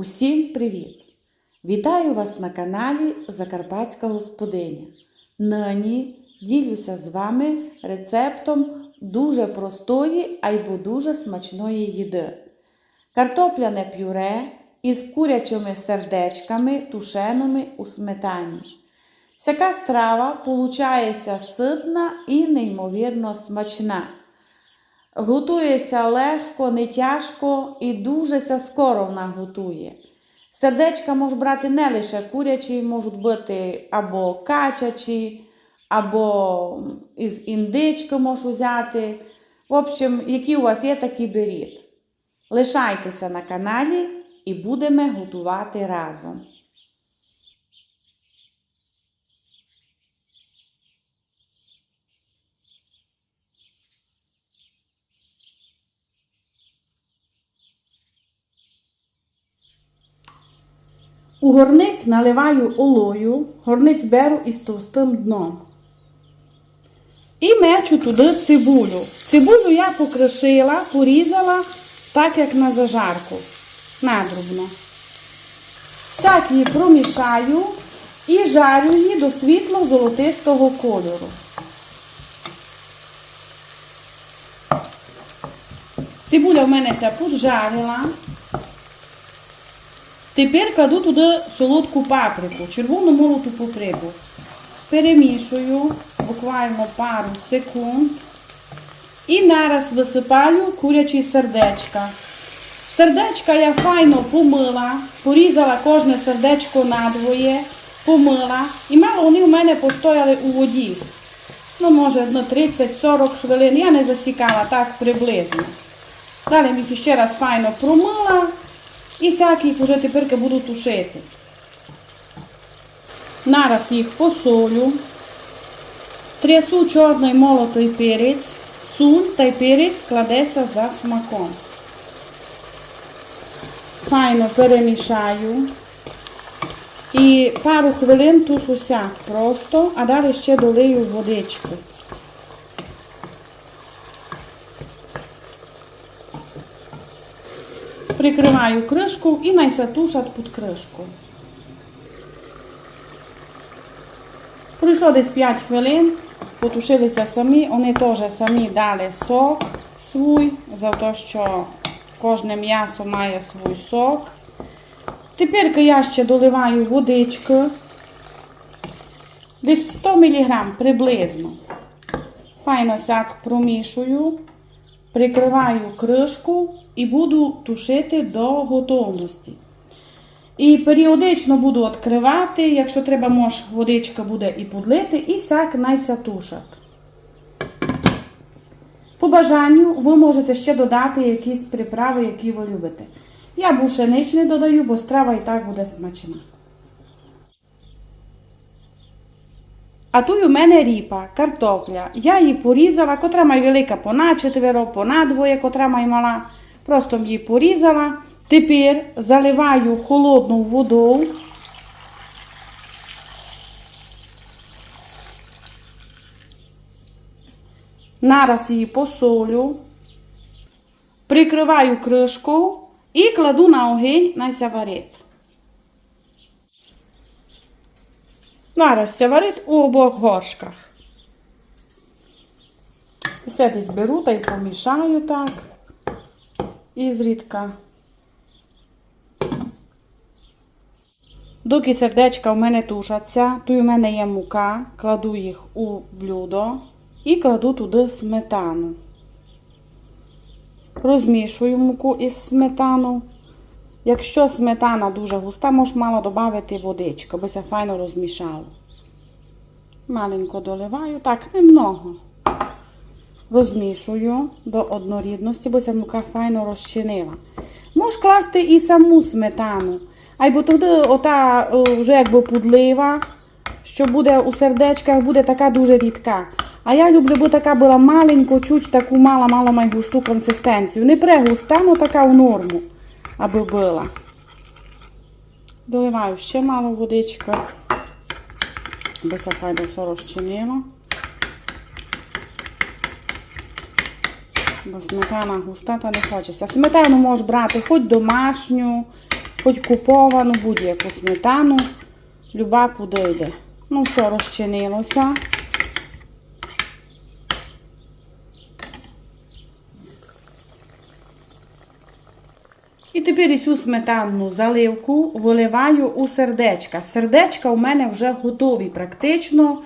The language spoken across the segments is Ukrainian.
Усім привіт! Вітаю вас на каналі Закарпатська господиня. Нині ділюся з вами рецептом дуже простої або дуже смачної їди. Картопляне пюре із курячими сердечками, тушеними у сметані. Ця страва получається ситна і неймовірно смачна. Готується легко, не тяжко і дуже скоро вона готує. Сердечка можуть брати не лише курячі, можуть бути або качачі, або із індички можу взяти. В общем, які у вас є, такі беріть. Лишайтеся на каналі і будемо готувати разом. У горниць наливаю олою, горниць беру із товстим дном. І мечу туди цибулю. Цибулю я покришила, порізала так, як на зажарку. Надрубно. Сяк її промішаю і жарю її до світло-золотистого кольору. Цибуля в мене ця поджарила. Тепер кладу туди солодку паприку, червону молоту паприку. Перемішую буквально пару секунд. І нараз висипаю курячі сердечка. Сердечка я файно помила, порізала кожне сердечко надвоє, помила. І мало вони у мене постояли у воді. Ну, може, на 30-40 хвилин. Я не засікала так приблизно. Далі їх ще раз файно промила. І всякі їх вже тепер буду тушити. Нараз їх посолю. Трясу чорний молотий перець, суль та перець кладеться за смаком. Файно перемішаю. І пару хвилин тушуся просто, а далі ще долию водичку. Прикриваю кришку і тушать під кришку. Пройшло десь 5 хвилин, потушилися самі, вони теж самі дали сок свій, за те, що кожне м'ясо має свій сок. Тепер я ще доливаю водички, десь 100 мг приблизно. Файно сяк промішую, прикриваю кришку і буду тушити до готовності. І періодично буду відкривати, якщо треба, може, водичка буде і подлити, і сяк найся тушать. По бажанню ви можете ще додати якісь приправи, які ви любите. Я бушенич не додаю, бо страва і так буде смачна. А тут у мене ріпа, картопля. Я її порізала, котра має велика по на четверо, по на двоє, котра має мала. Просто її порізала. Тепер заливаю холодну воду. Нараз її посолю. Прикриваю кришку і кладу на огонь на варить. Нараз ся варить у обох горшках. Все десь беру та й помішаю так. І зрідка. Доки сердечка в мене тушаться, тут у мене є мука, кладу їх у блюдо і кладу туди сметану. Розмішую муку із сметану. Якщо сметана дуже густа, можеш мало додати водичку, аби це файно розмішало. Маленько доливаю, так, немного. Розмішую до однорідності, бо ця мука файно розчинила. Можеш класти і саму сметану. Або туди ота вже якби пудлива, що буде у сердечках, буде така дуже рідка. А я люблю, бо така була маленько, чуть таку мало-мало май густу консистенцію. Не прегуста, але така в норму, аби була. Доливаю ще мало водички, аби файно все розчинило. Бо сметана густа, та не хочеться. Сметану можеш брати хоч домашню, хоч куповану будь-яку сметану, люба подойде. Ну, все розчинилося. І тепер цю сметанну заливку виливаю у сердечка. Сердечка у мене вже готові практично.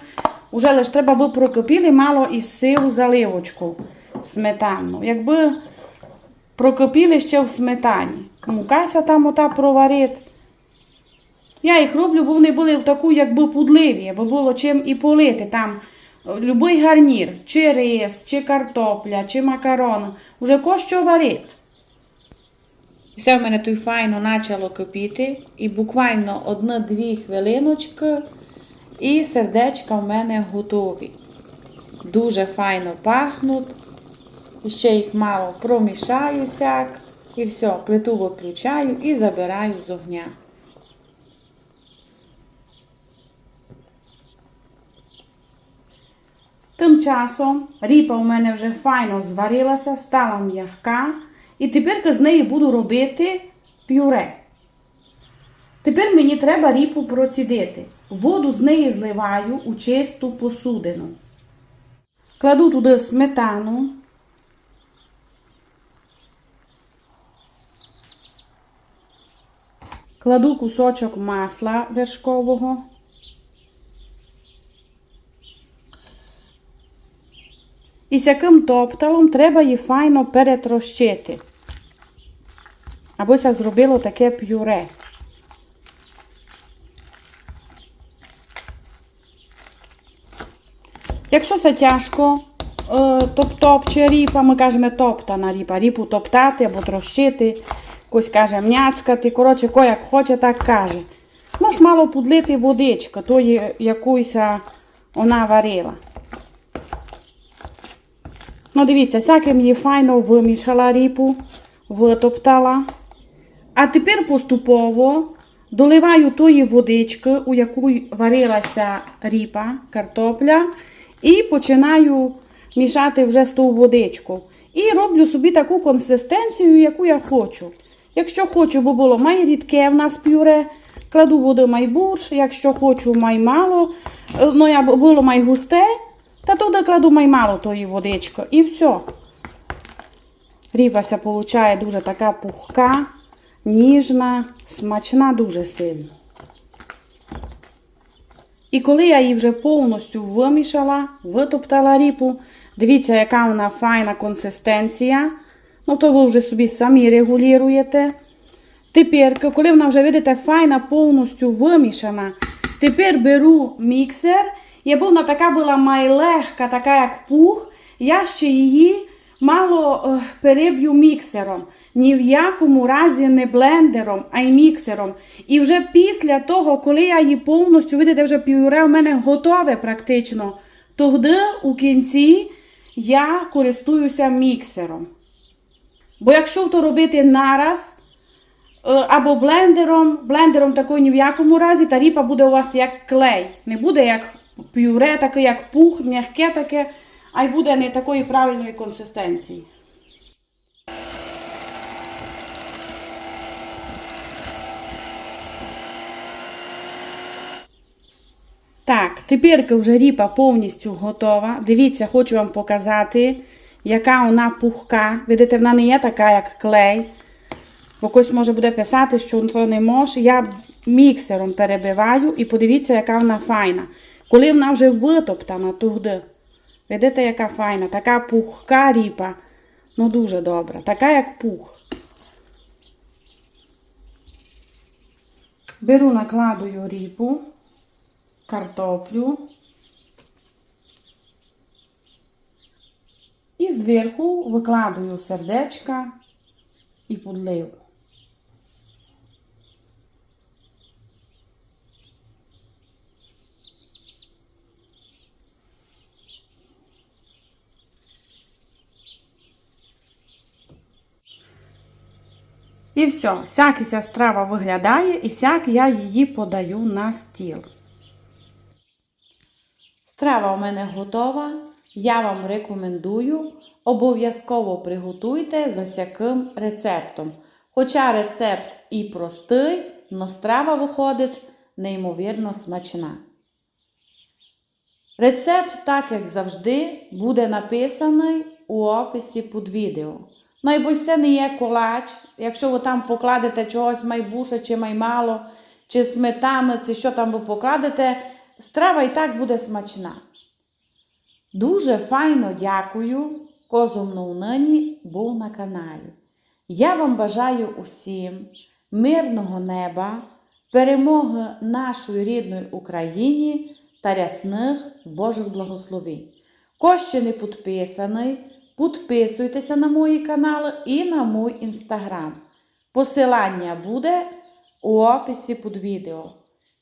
Уже лише треба би прокипіли мало із сиру заливочку сметанну. Якби прокипіли ще в сметані. Мукася там ота проварить. Я їх роблю, бо вони були в таку, якби пудливі, бо було чим і полити. Там е, любий гарнір, чи рис, чи картопля, чи макарон. Уже ко що варить. І все в мене тут файно почало кипіти. І буквально одна-дві хвилиночки, і сердечка в мене готові. Дуже файно пахнуть. Ще їх мало промішаю сяк. І все, плиту виключаю і забираю з огня. Тим часом ріпа у мене вже файно зварилася, стала м'яка. І тепер з неї буду робити пюре. Tепер мені треба ріпу процідити. Воду з неї зливаю у чисту посудину. Кладу туди сметану. Кладу кусочок масла вершкового. І сяким топталом треба її файно перетрощити. Абося зробило таке пюре. Якщо це тяжко, е, топ-топ чи ріпа, ми кажемо топтана ріпа, ріпу топтати або трощити, якось каже м'яцкати, коротше, ко як хоче, так каже. Можеш мало подлити водичка, тої якусь вона варила. Ну, дивіться, всяким її файно вимішала ріпу, витоптала. А тепер поступово доливаю тої водички, у яку варилася ріпа, картопля, і починаю мішати вже з ту водичку. І роблю собі таку консистенцію, яку я хочу. Якщо хочу, бо було май рідке в нас пюре, кладу води май бурш, якщо хочу, май мало, е, ну, було май густе, та туди кладу май мало тої водички. І все. Ріпася получає дуже така пухка, ніжна, смачна дуже сильно. І коли я її вже повністю вимішала, витоптала ріпу, дивіться, яка вона файна консистенція. Ну, то ви вже собі самі регулюєте. Тепер, коли вона вже, видите, файна повністю вимішана, тепер беру міксер. І вона така була майлегка, така як пух, я ще її мало е, переб'ю міксером. Ні в якому разі не блендером, а й міксером. І вже після того, коли я її повністю, видите, вже пюре у мене готове практично, тоді у кінці я користуюся міксером. Бо якщо то робити нараз, е, або блендером, блендером такої ні в якому разі, та ріпа буде у вас як клей. Не буде як пюре, таке, як пух, м'яке таке, а й буде не такої правильної консистенції. Так, тепер вже ріпа повністю готова. Дивіться, хочу вам показати, яка вона пухка. Видите, вона не є така, як клей. Бо хтось може буде писати, що то не може. Я міксером перебиваю і подивіться, яка вона файна. Коли вона вже витоптана туди. Видите, яка файна, така пухка ріпа. Ну, дуже добра. Така, як пух. Беру, накладую ріпу, картоплю. І зверху викладую сердечка і подливу. І все, сяк ця страва виглядає, і сяк я її подаю на стіл. Страва у мене готова. Я вам рекомендую. Обов'язково приготуйте за сяким рецептом. Хоча рецепт і простий, но страва виходить неймовірно смачна. Рецепт, так як завжди, буде написаний у описі під відео. Це не є колач. Якщо ви там покладете чогось майбуше чи маймало, чи сметану, чи що там ви покладете, страва і так буде смачна. Дуже файно дякую, козом нині був на каналі. Я вам бажаю усім мирного неба, перемоги нашої рідної Україні та рясних Божих благословень. Хто ще не підписаний, підписуйтеся на мої канали і на мій інстаграм. Посилання буде у описі під відео.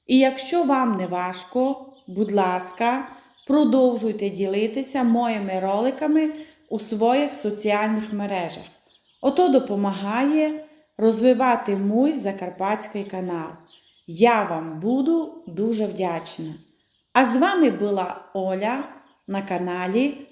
І якщо вам не важко, будь ласка, продовжуйте ділитися моїми роликами у своїх соціальних мережах. Ото допомагає розвивати мій закарпатський канал. Я вам буду дуже вдячна. А з вами була Оля на каналі